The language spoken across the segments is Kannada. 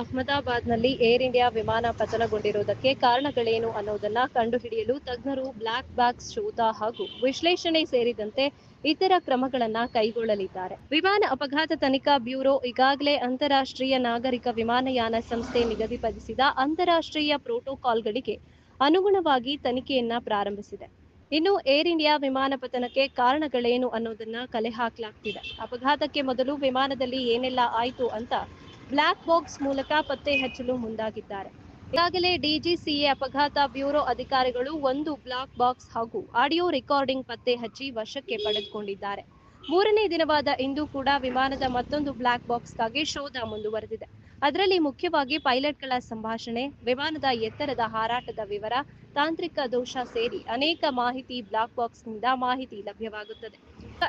ಅಹಮದಾಬಾದ್ನಲ್ಲಿ ಏರ್ ಇಂಡಿಯಾ ವಿಮಾನ ಪತನಗೊಂಡಿರುವುದಕ್ಕೆ ಕಾರಣಗಳೇನು ಅನ್ನೋದನ್ನ ಕಂಡುಹಿಡಿಯಲು ತಜ್ಞರು ಬ್ಲಾಕ್ ಬಾಕ್ಸ್ ಶೋಧ ಹಾಗೂ ವಿಶ್ಲೇಷಣೆ ಸೇರಿದಂತೆ ಇತರ ಕ್ರಮಗಳನ್ನ ಕೈಗೊಳ್ಳಲಿದ್ದಾರೆ. ವಿಮಾನ ಅಪಘಾತ ತನಿಖಾ ಬ್ಯೂರೋ ಈಗಾಗಲೇ ಅಂತಾರಾಷ್ಟ್ರೀಯ ನಾಗರಿಕ ವಿಮಾನಯಾನ ಸಂಸ್ಥೆ ನಿಗದಿಪಡಿಸಿದ ಅಂತಾರಾಷ್ಟ್ರೀಯ ಪ್ರೋಟೋಕಾಲ್ಗಳಿಗೆ ಅನುಗುಣವಾಗಿ ತನಿಖೆಯನ್ನ ಪ್ರಾರಂಭಿಸಿದೆ. ಇನ್ನು ಏರ್ ಇಂಡಿಯಾ ವಿಮಾನ ಪತನಕ್ಕೆ ಕಾರಣಗಳೇನು ಅನ್ನೋದನ್ನ ಕಲೆ ಹಾಕಲಾಗ್ತಿದೆ. ಅಪಘಾತಕ್ಕೆ ಮೊದಲು ವಿಮಾನದಲ್ಲಿ ಏನೆಲ್ಲ ಆಯ್ತು ಅಂತ ಬ್ಲಾಕ್ ಬಾಕ್ಸ್ ಮೂಲಕ ಪತ್ತೆ ಹಚ್ಚಲು ಮುಂದಾಗಿದ್ದಾರೆ. ಈಗಾಗಲೇ ಡಿಜಿಸಿಎ ಅಪಘಾತ ಬ್ಯೂರೋ ಅಧಿಕಾರಿಗಳು ಒಂದು ಬ್ಲಾಕ್ ಬಾಕ್ಸ್ ಹಾಗೂ ಆಡಿಯೋ ರೆಕಾರ್ಡಿಂಗ್ ಪತ್ತೆ ಹಚ್ಚಿ ವಶಕ್ಕೆ ಪಡೆದುಕೊಂಡಿದ್ದಾರೆ. ಮೂರನೇ ದಿನವಾದ ಇಂದು ಕೂಡ ವಿಮಾನದ ಮತ್ತೊಂದು ಬ್ಲಾಕ್ ಬಾಕ್ಸ್ಗಾಗಿ ಶೋಧ ಮುಂದುವರೆದಿದೆ. ಅದರಲ್ಲಿ ಮುಖ್ಯವಾಗಿ ಪೈಲಟ್ಗಳ ಸಂಭಾಷಣೆ, ವಿಮಾನದ ಎತ್ತರದ ಹಾರಾಟದ ವಿವರ, ತಾಂತ್ರಿಕ ದೋಷ ಸೇರಿ ಅನೇಕ ಮಾಹಿತಿ ಬ್ಲಾಕ್ ಬಾಕ್ಸ್ನಿಂದ ಮಾಹಿತಿ ಲಭ್ಯವಾಗುತ್ತದೆ.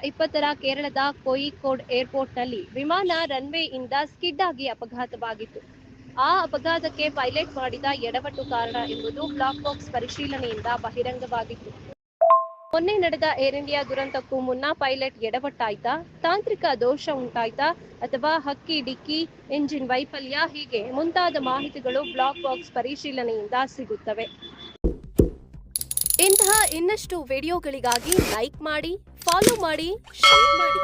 ಇಪ್ಪತ್ತರ ಕೇರಳದ ಕೋಯಿಕೋಡ್ ಏರ್ಪೋರ್ಟ್ನಲ್ಲಿ ವಿಮಾನ ರನ್ವೇ ಇಂದ ಸ್ಕಿಡ್ ಆಗಿ ಅಪಘಾತವಾಗಿತ್ತು. ಆ ಅಪಘಾತಕ್ಕೆ ಪೈಲಟ್ ಮಾಡಿದ ಎಡವಟ್ಟು ಕಾರಣ ಎಂಬುದು ಬ್ಲಾಕ್ ಬಾಕ್ಸ್ ಪರಿಶೀಲನೆಯಿಂದ ಬಹಿರಂಗವಾಗಿತ್ತು. ಮೊನ್ನೆ ನಡೆದ ಏರ್ ಇಂಡಿಯಾ ದುರಂತಕ್ಕೂ ಮುನ್ನ ಪೈಲಟ್ ಎಡವಟ್ಟಾಯ್ತಾ, ತಾಂತ್ರಿಕ ದೋಷ ಉಂಟಾಯ್ತಾ ಅಥವಾ ಹಕ್ಕಿ ಡಿಕ್ಕಿ ಎಂಜಿನ್ ವೈಫಲ್ಯ ಹೀಗೆ ಮುಂತಾದ ಮಾಹಿತಿಗಳು ಬ್ಲಾಕ್ ಬಾಕ್ಸ್ ಪರಿಶೀಲನೆಯಿಂದ ಸಿಗುತ್ತವೆ. ಇಂತಹ ಇನ್ನಷ್ಟು ವಿಡಿಯೋಗಳಿಗಾಗಿ ಲೈಕ್ ಮಾಡಿ ಫಾಲೋ ಮಾಡಿ ಶೇರ್ ಮಾಡಿ.